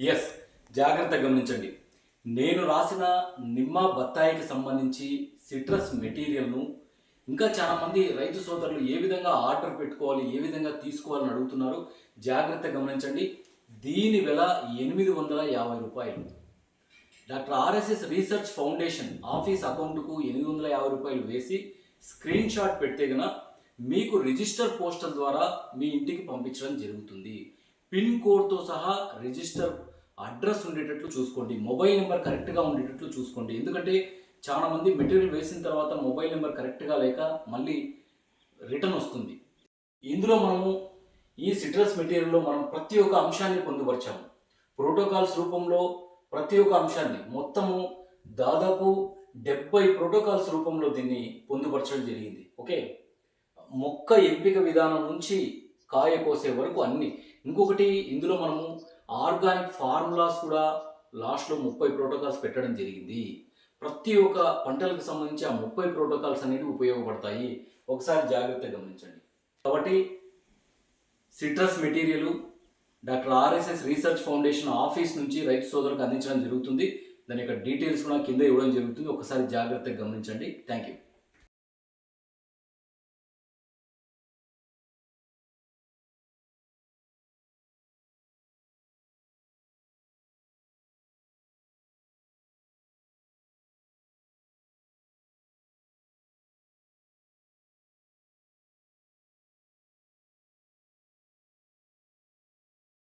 Yes జాగ్రత్త గమనించండి. నేను రాసిన నిమ్మ బత్తాయికి సంబంధించి సిట్రస్ మెటీరియల్ను ఇంకా చాలామంది రైతు సోదరులు ఏ విధంగా ఆర్డర్ పెట్టుకోవాలి ఏ విధంగా తీసుకోవాలని అడుగుతున్నారు జాగ్రత్త గమనించండి. దీని వెల ఎనిమిది వందల యాభై రూపాయలు. Doctor RSS research foundation office అకౌంట్కు ఎనిమిది వందల యాభై రూపాయలు వేసి స్క్రీన్ షాట్ పెడితే గన మీకు రిజిస్టర్ పోస్టల్ ద్వారా మీ ఇంటికి పంపించడం జరుగుతుంది. పిన్ కోడ్తో సహా రిజిస్టర్ అడ్రస్ ఉండేటట్లు చూసుకోండి. మొబైల్ నెంబర్ కరెక్ట్గా ఉండేటట్లు చూసుకోండి. ఎందుకంటే చాలా మంది మెటీరియల్ వేసిన తర్వాత మొబైల్ నెంబర్ కరెక్ట్గా లేక మళ్ళీ రిటర్న్ వస్తుంది. ఇందులో మనము ఈ సిట్రస్ మెటీరియల్లో మనం ప్రతి ఒక్క అంశాన్ని పొందుపరిచాము. ప్రోటోకాల్స్ రూపంలో ప్రతి ఒక్క అంశాన్ని మొత్తము దాదాపు డెబ్బై ప్రోటోకాల్స్ రూపంలో దీన్ని పొందుపరచడం జరిగింది. ఓకే? మొక్క ఎంపిక విధానం నుంచి కాయ కోసే వరకు అన్ని ఇంకొకటి ఇందులో మనము ఆర్గానిక్ ఫార్ములాస్ కూడా లాస్ట్లో ముప్పై ప్రోటోకాల్స్ పెట్టడం జరిగింది. ప్రతి ఒక్క పంటలకు సంబంధించి ఆ ముప్పై ప్రోటోకాల్స్ అనేవి ఉపయోగపడతాయి. ఒకసారి జాగ్రత్తగా గమనించండి. కాబట్టి citrus material doctor RSS research foundation office నుంచి రైతు సోదరులకు అందించడం జరుగుతుంది. దాని యొక్క డీటెయిల్స్ కూడా కింద ఇవ్వడం జరుగుతుంది. ఒకసారి జాగ్రత్తగా గమనించండి. Thank you.